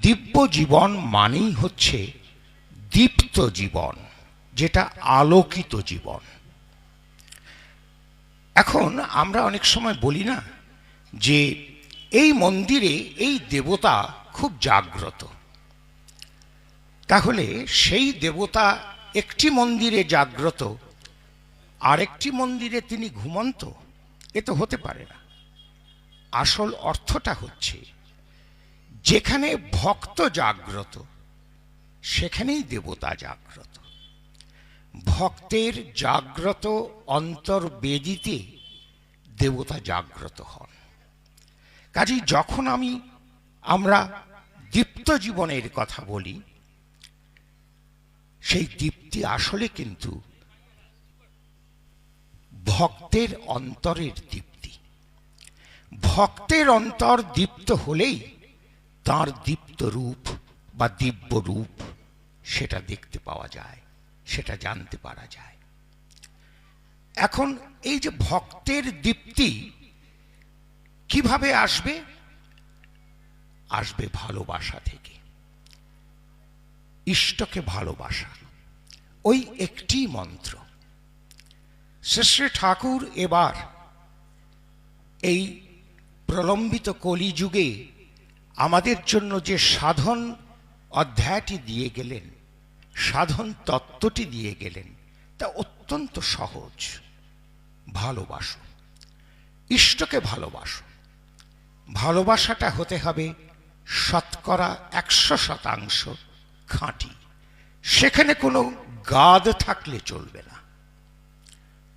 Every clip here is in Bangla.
দিব্য জীবন মানেই হচ্ছে দীপ্ত জীবন, যেটা আলোকিত জীবন। এখন আমরা অনেক সময় বলি না যে এই মন্দিরে এই দেবতা খুব জাগ্রত। তাহলে সেই দেবতা একটি মন্দিরে জাগ্রত, আরেকটি মন্দিরে তিনি ঘুমন্ত? এ তো হতে পারে না। আসল অর্থটা হচ্ছে যেখানে ভক্ত জাগ্রত, সেখানেই দেবতা জাগ্রত। ভক্তের জাগ্রত অন্তর্বেদিতে দেবতা জাগ্রত হন। কাজেই যখন আমি, আমরা দীপ্ত জীবনের কথা বলি, সেই দীপ্তি আসলে কিন্তু ভক্তের অন্তরের দীপ্তি। ভক্তের অন্তর দীপ্ত হলেই তার দীপ্ত রূপ বা দিব্য রূপ সেটা দেখতে পাওয়া যায়, সেটা জানতে পারা যায়। এখন এই যে ভক্তের দীপ্তি কীভাবে আসবে? আসবে ভালোবাসা থেকে। ইষ্টকে ভালোবাসা। ওই একটি মন্ত্র। শ্রী ঠাকুর এবার এই প্রলম্বিত কলিযুগে আমাদের জন্য যে সাধন অধ্যায়টি দিয়ে গেলেন, সাধন তত্ত্বটি দিয়ে গেলেন, তা অত্যন্ত সহজ। ভালোবাসো। ইষ্টকে ভালোবাসো। ভালোবাসাটা হতে হবে শতকরা একশো শতাংশ খাঁটি। সেখানে কোনো গাদ থাকলে চলবে না।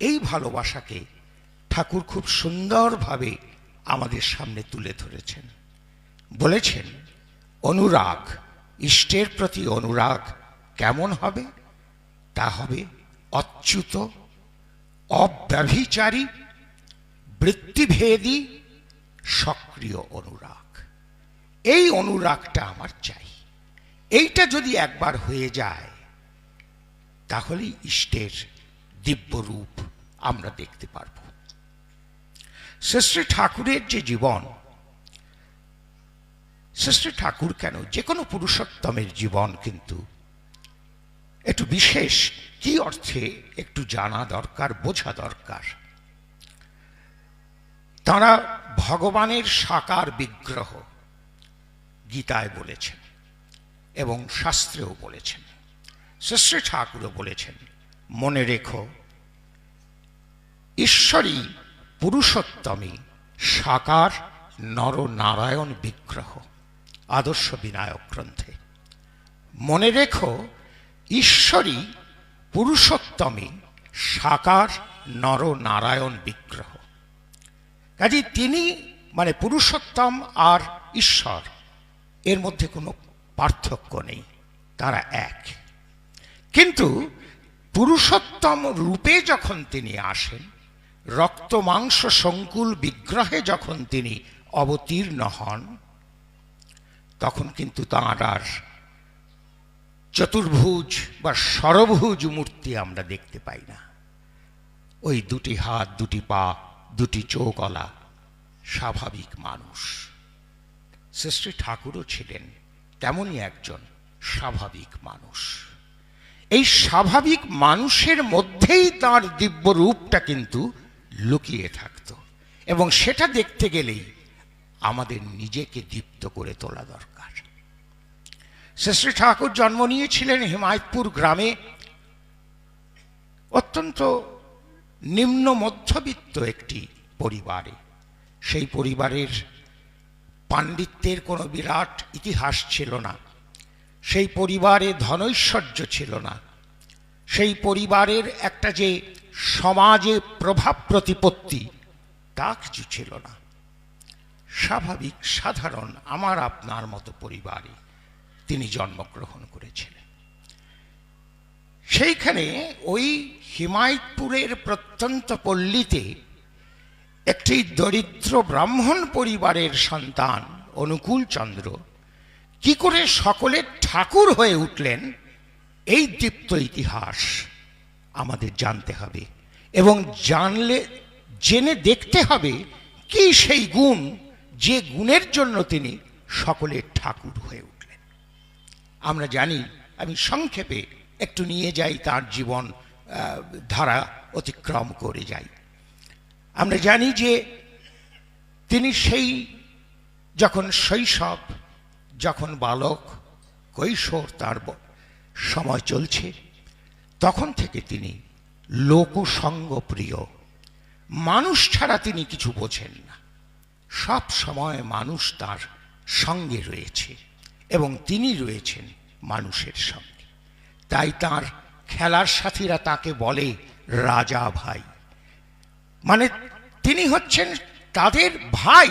এই ভালোবাসাকে ঠাকুর খুব সুন্দরভাবে আমাদের সামনে তুলে ধরেছেন। বলেছেন, অনুরাগ, ইষ্টের প্রতি অনুরাগ কেমন হবে? তা হবে অচ্যুত, অব্যভিচারী, বৃত্তিভেদী, সক্রিয় অনুরাগ। এই অনুরাগটা আমার চাই। এইটা যদি একবার হয়ে যায়, তাহলেই ইষ্টের দিব্য রূপ আমরা দেখতে পারব। শ্রী ঠাকুরের যে জীবন শ্রী ঠাকুর কেন? যে কোনো পুরুষোত্তমের জীবন কিন্তু একটু বিশেষ। কি অর্থে একটু জানা দরকার, বোঝা দরকার? তারা ভগবানের সাকার বিগ্রহ গীতায় বলেছেন এবং শাস্ত্রেও বলেছেন। শ্রী ঠাকুরও বলেছেন, মনে রেখো ঈশ্বরী পুরুষোত্তমী, সাকার নরনারায়ণ বিগ্রহ। আদর্শ বিনায়ক গ্রন্থে। মনে রেখো ঈশ্বরী পুরুষোত্তমী সাকার নরনারায়ণ বিগ্রহ। কাজে তিনি মানে পুরুষোত্তম আর ঈশ্বর, এর মধ্যে কোনো পার্থক্য নেই, তারা এক। কিন্তু পুরুষোত্তম রূপে যখন তিনি আসেন রক্ত মাংস সংকুল বিগ্রহে যখন তিনি অবতীর্ণ হন তখন কিন্তু তাঁর আর চতুর্ভুজ বা সরভুজ মূর্তি আমরা দেখতে পাই না। ওই দুটি হাত, দুটি পা, দুটি চোখলা স্বাভাবিক মানুষ। শ্রী ঠাকুরও ছিলেন তেমনই একজন স্বাভাবিক মানুষ। এই স্বাভাবিক মানুষের মধ্যেই তার দিব্য রূপটা কিন্তু লুকিয়ে থাকত এবং সেটা দেখতে গেলেই আমাদের নিজেকে দীপ্ত করে তোলা দরকার। শ্রী ঠাকুর জন্ম নিয়েছিলেন হিমায়তপুর গ্রামে। অত্যন্ত নিম্ন মধ্যবিত্ত একটি পরিবারে। সেই পরিবারের পাণ্ডিত্যের কোনো বিরাট ইতিহাস ছিল না। সেই পরিবারে ধনৈশ্বর্য ছিল না। সেই পরিবারের একটা যে সমাজে প্রভাব প্রতিপত্তি তা কিছু ছিল না। স্বাভাবিক, সাধারণ, আমার আপনার মতো পরিবারে তিনি জন্মগ্রহণ করেছিলেন। সেইখানে ওই হিমায়তপুরের প্রত্যন্ত পল্লীতে একটি দরিদ্র ব্রাহ্মণ পরিবারের সন্তান অনুকূল চন্দ্র কি করে সকলের ঠাকুর হয়ে উঠলেন, এই দীপ্ত ইতিহাস আমাদের জানতে হবে এবং জানলে, জেনে দেখতে হবে কি সেই গুণ যে গুণের জন্য তিনি সকলের ঠাকুর হয়ে উঠলেন। আমরা জানি, আমি সংক্ষেপে একটু নিয়ে যাই তার জীবন ধারা অতিক্রম করে যাই। আমরা জানি যে তিনি সেই যখন শৈশব, যখন বালক, কৈশোর তার সময় চলছে, তখন থেকে তিনি লোকসঙ্গ প্রিয় মানুষ ছাড়া তিনি কিছু বোঝেন না। সব সময় মানুষ তার সঙ্গে রয়েছে এবং তিনি রয়েছেন মানুষের সঙ্গে। তাই তার খেলার সাথীরা তাকে বলে রাজা ভাই। মানে তিনি হচ্ছেন তাদের ভাই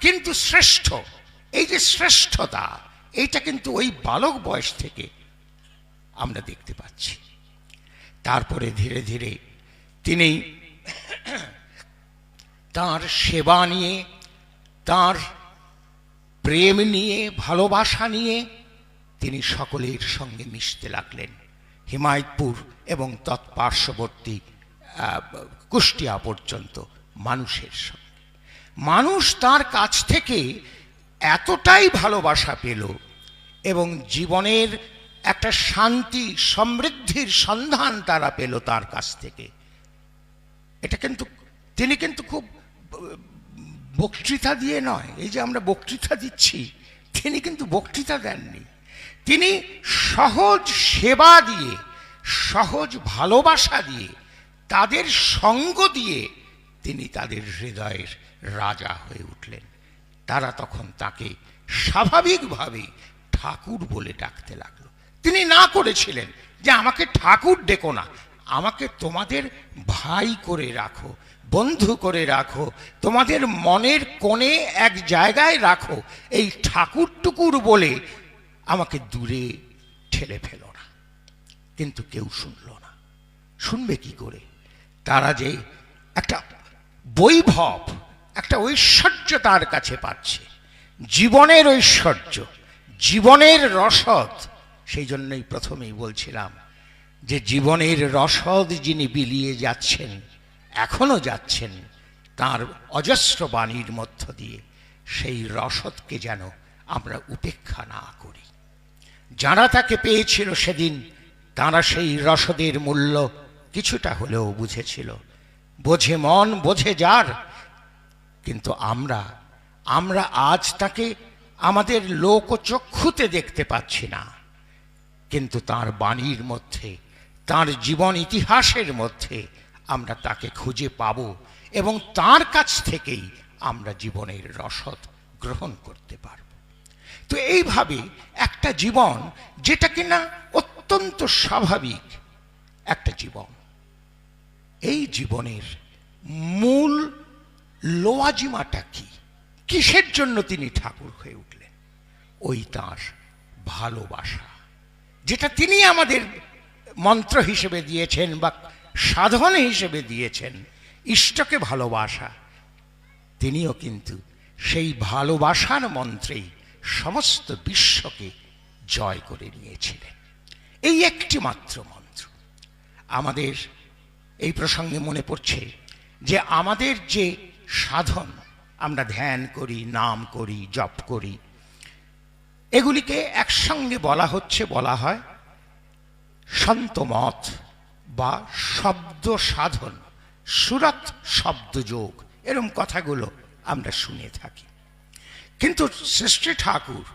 কিন্তু শ্রেষ্ঠ। এই যে শ্রেষ্ঠতা, এইটা কিন্তু ওই বালক বয়স থেকে আমরা দেখতে পাচ্ছি। তারপরে ধীরে ধীরে তিনি তার সেবা নিয়ে তার প্রেম নিয়ে, ভালোবাসা নিয়ে তিনি সকলের সঙ্গে মিশতে লাগলেন। হিমায়তপুর এবং তৎপার্শ্ববর্তী কুষ্টিয়া পর্যন্ত মানুষের সঙ্গে। মানুষ তার কাছ থেকে এতটাই ভালোবাসা পেল এবং জীবনের একটা শান্তি, সমৃদ্ধির সন্ধান তারা পেল তার কাছ থেকে। এটা কিন্তু, তিনি কিন্তু খুব বক্তৃতা দিয়ে নয়, এই যে আমরা বক্তৃতা দিচ্ছি, তিনি কিন্তু বক্তৃতা দেননি। তিনি সহজ সেবা দিয়ে, সহজ ভালোবাসা দিয়ে, তাদের সঙ্গ দিয়ে তিনি তাদের হৃদয়ের রাজা হয়ে উঠলেন। তারা তখন তাকে স্বাভাবিকভাবে ঠাকুর বলে ডাকতে লাগল। তিনি না করেছিলেন যে আমাকে ঠাকুর ডেকো না, আমাকে তোমাদের ভাই করে রাখো। বন্ধু করে রাখো, তোমাদের মনের কোণে এক জায়গায় রাখো, এই ঠাকুর টুকুর বলে আমাকে দূরে ঠেলে ফেলো না। কিন্তু কেউ শুনল না। শুনবে কি করে? তারা যে একটা বৈভব, একটা ঐশ্বর্য তার কাছে পাচ্ছে। জীবনের ঐশ্বর্য, জীবনের রসদ, সেই জন্যই প্রথমেই বলছিলাম যে জীবনের রসদ যিনি বিলিয়ে যাচ্ছেন এখনও যাচ্ছেন তার অজস্র বাণীর মধ্য দিয়ে, সেই রসদকে যেন আমরা উপেক্ষা না করি। যারা তাকে পেয়েছিল সেদিন, তারা সেই রসদের মূল্য কিছুটা হলেও বুঝেছিল। বোঝে মন, বোঝে যার, কিন্তু আমরা আমরা আজ তাকে আমাদের লোকচক্ষুতে দেখতে পাচ্ছি না। কিন্তু তার বাণীর মধ্যে, তার জীবন ইতিহাসের মধ্যে আমরা তাকে খুঁজে পাব এবং তার কাছ থেকেই আমরা জীবনের রসদ গ্রহণ করতে পারব। তো এইভাবে একটা জীবন যেটা কিনা অত্যন্ত স্বাভাবিক একটা জীবন। এই জীবনের মূল লোয়াজিমাটা কি? কিসের জন্য তিনি ঠাকুর হয়ে উঠলেন? ওই তার ভালোবাসা, যেটা তিনি আমাদের মন্ত্র হিসেবে দিয়েছেন বা সাধন হিসেবে দিয়েছেন। ইষ্টকে ভালোবাসা। তিনিও কিন্তু সেই ভালোবাসার মন্ত্রেই সমস্ত বিশ্বকে জয় করে নিয়েছিলেন। এই একটি মাত্র মন্ত্র। আমাদের এই প্রসঙ্গে মনে পড়ছে যে আমাদের যে সাধন, আমরা ধ্যান করি, নাম করি, জপ করি, এগুলিকে একসঙ্গে বলা হচ্ছে, বলা হয় সন্তমত। বা শব্দ সাধন, সুরত শব্দযোগ এরম কথাগুলো আমরা শুনে থাকি। কিন্তু শ্রেষ্ঠ ঠাকুর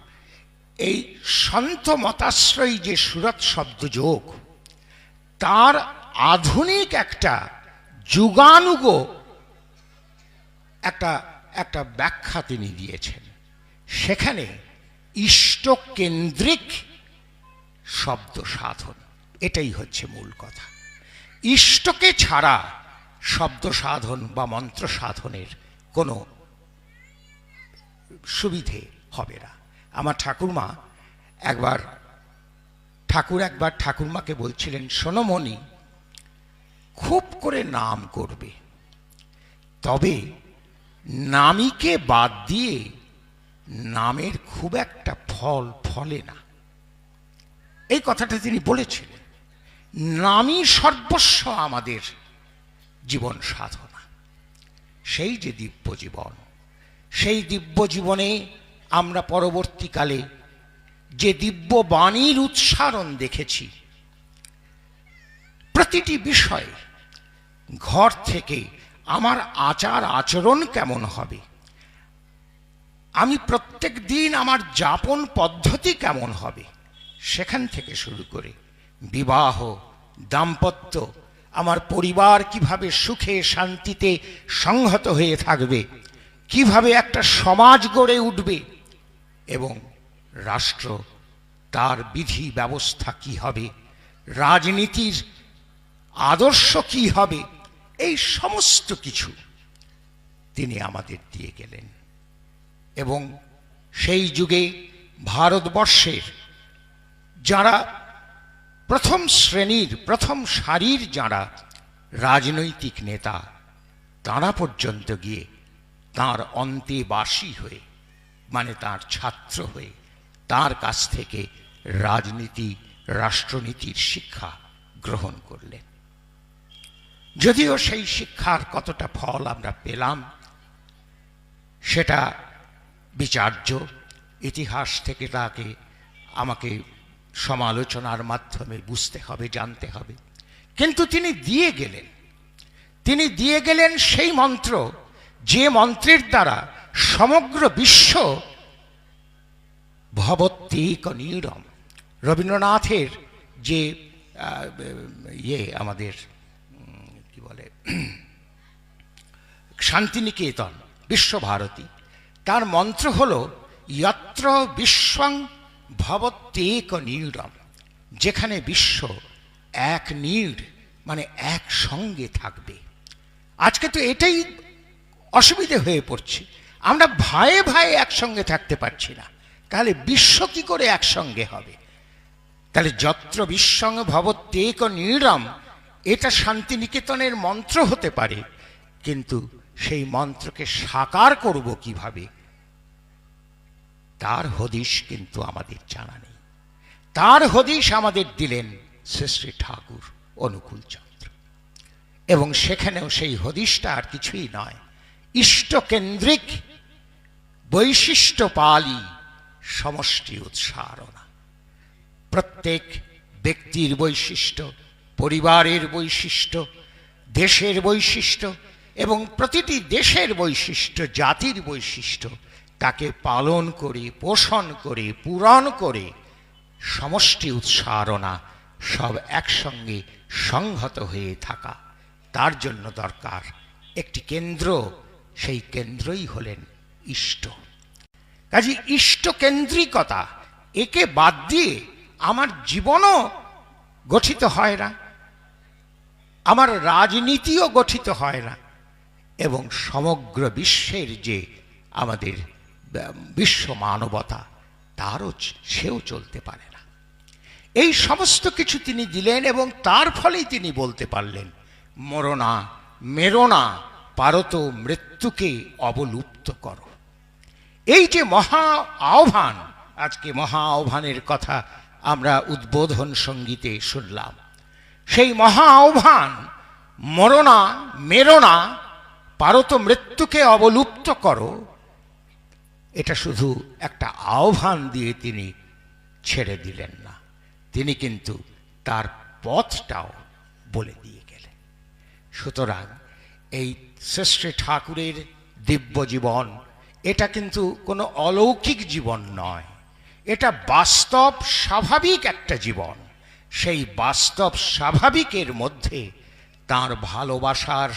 এই সন্ত মতাশ্রয়ী যে সুরত শব্দযোগ তার আধুনিক একটা যুগানুগ একটা একটা ব্যাখ্যা তিনি দিয়েছেন। সেখানে ইষ্টকেন্দ্রিক শব্দ সাধন, এটাই হচ্ছে মূল কথা। ইষ্টকে ছাড়া শব্দ সাধন বা মন্ত্র সাধনের কোনো সুবিধে হবে না। আমার ঠাকুরমা একবার, ঠাকুর একবার ঠাকুরমাকে বলছিলেন সোনমণি খুব করে নাম করবে। তবে নামিকে বাদ দিয়ে নামের খুব একটা ফল ফলে না। এই কথাটা তিনি বলেছিলেন। নামই সর্বস্ব আমাদের জীবন সাধনা। সেই যে দিব্য জীবন, সেই দিব্য জীবনে আমরা পরবর্তীকালে যে দিব্য বাণীর উচ্চারণ দেখেছি, প্রতিটি বিষয়ে ঘর থেকে আমার আচার আচরণ কেমন হবে, আমি প্রত্যেক দিন আমার যাপন পদ্ধতি কেমন হবে, সেখান থেকে শুরু করে বিবাহ, দাম্পত্য, আমার পরিবার কীভাবে সুখে শান্তিতে সংহত হয়ে থাকবে, কীভাবে একটা সমাজ গড়ে উঠবে এবং রাষ্ট্র, তার বিধি ব্যবস্থা কি হবে, রাজনীতির আদর্শ কি হবে, এই সমস্ত কিছু তিনি আমাদের দিয়ে গেলেন। এবং সেই যুগে ভারতবর্ষের যারা প্রথম শ্রেণির, প্রথম সারির যারা রাজনৈতিক নেতা, তারা পর্যন্ত গিয়ে তার অন্তেবাসী হয়ে মানে তার ছাত্র হয়ে, তার কাছ থেকে রাজনীতি, রাষ্ট্রনীতির শিক্ষা গ্রহণ করলেন। যদিও সেই শিক্ষার কতটা ফল আমরা পেলাম, সেটা বিচার্য, ইতিহাস থেকে তাকে আমাকে সমালোচনার মাধ্যমে বুঝতে হবে, জানতে হবে। কিন্তু তিনি দিয়ে গেলেন। তিনি দিয়ে গেলেন সেই মন্ত্র, যে মন্ত্রের দ্বারা সমগ্র বিশ্ব ভবত্তিক নীরম রবীন্দ্রনাথের যে ইয়ে আমাদের কি বলে, শান্তিনিকেতন, বিশ্বভারতী, তার মন্ত্র হল যত্র বিশ্বং ভবত্যেক নীড়ম যেখানে বিশ্ব এক নীড় মানে এক সঙ্গে থাকবে। আজকে তো এটাই অসুবিধে হয়ে পড়ছে। আমরা ভায়ে ভায়ে একসঙ্গে থাকতে পারছি না। তাহলে বিশ্ব কি করে একসঙ্গে হবে? তাহলে যত্র বিশ্বং ভবত্যেক নীড়ম এটা শান্তিনিকেতনের মন্ত্র হতে পারে। কিন্তু সেই মন্ত্রকে সাকার করব কীভাবে? তার হদিশ কিন্তু আমাদের জানা নেই। তার হদিশ আমাদের দিলেন শ্রী শ্রী ঠাকুর অনুকূল চন্দ্র। এবং সেখানেও সেই হদিশটা আর কিছুই নয়। ইষ্টকেন্দ্রিক বৈশিষ্ট্য পালি সমষ্টি উৎসারণা। প্রত্যেক ব্যক্তির বৈশিষ্ট্য, পরিবারের বৈশিষ্ট্য, দেশের বৈশিষ্ট্য এবং প্রতিটি দেশের বৈশিষ্ট্য, জাতির বৈশিষ্ট্য তাকে পালন করে, পোষণ করে, পূরণ করে, সমষ্টি উৎসারণা সব একসঙ্গে সংহত হয়ে থাকা। তার জন্য দরকার একটি কেন্দ্র, সেই কেন্দ্রই হলেন ইষ্ট। কাজে ইষ্টকেন্দ্রিকতা একে বাদ দিয়ে আমার জীবনও গঠিত হয় না, আমার রাজনীতিও গঠিত হয় না, এবং সমগ্র বিশ্বের যে আমাদের বিশ্ব মানবতা তারও সেও চলতে পারে না। এই সমস্ত কিছু তিনি দিলেন এবং তার ফলেই তিনি বলতে পারলেন মরণা মেরোনা, পারত মৃত্যুকে অবলুপ্ত করো। এই যে মহা আহ্বান, আজকে মহা আহ্বানের কথা আমরা উদ্বোধন সঙ্গীতে শুনলাম, সেই মহা আহ্বান মরণা মেরোনা, পারত মৃত্যুকে অবলুপ্ত করো এটা শুধু একটা আহ্বান দিয়ে তিনি ছেড়ে দিলেন না, তিনি কিন্তু তার পথটাও বলে দিয়ে গেলেন। সুতরাং এই শ্রেষ্ঠ ঠাকুরের দিব্য জীবন, এটা কিন্তু কোনো অলৌকিক জীবন নয়, এটা বাস্তব স্বাভাবিক একটা জীবন। সেই বাস্তব স্বাভাবিকের মধ্যে তার ভালোবাসার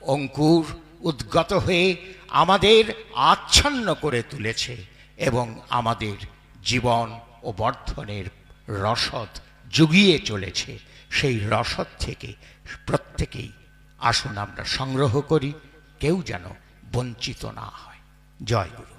অঙ্কুর উদ্গত হয়ে আমাদের আচ্ছন্ন করে তুলেছে এবং আমাদের জীবন ও বর্ধনের রসদ জুগিয়ে চলেছে। সেই রসদ থেকে প্রত্যেকেই আসুন আমরা সংগ্রহ করি, কেউ যেন বঞ্চিত না হয়। জয় গুরু।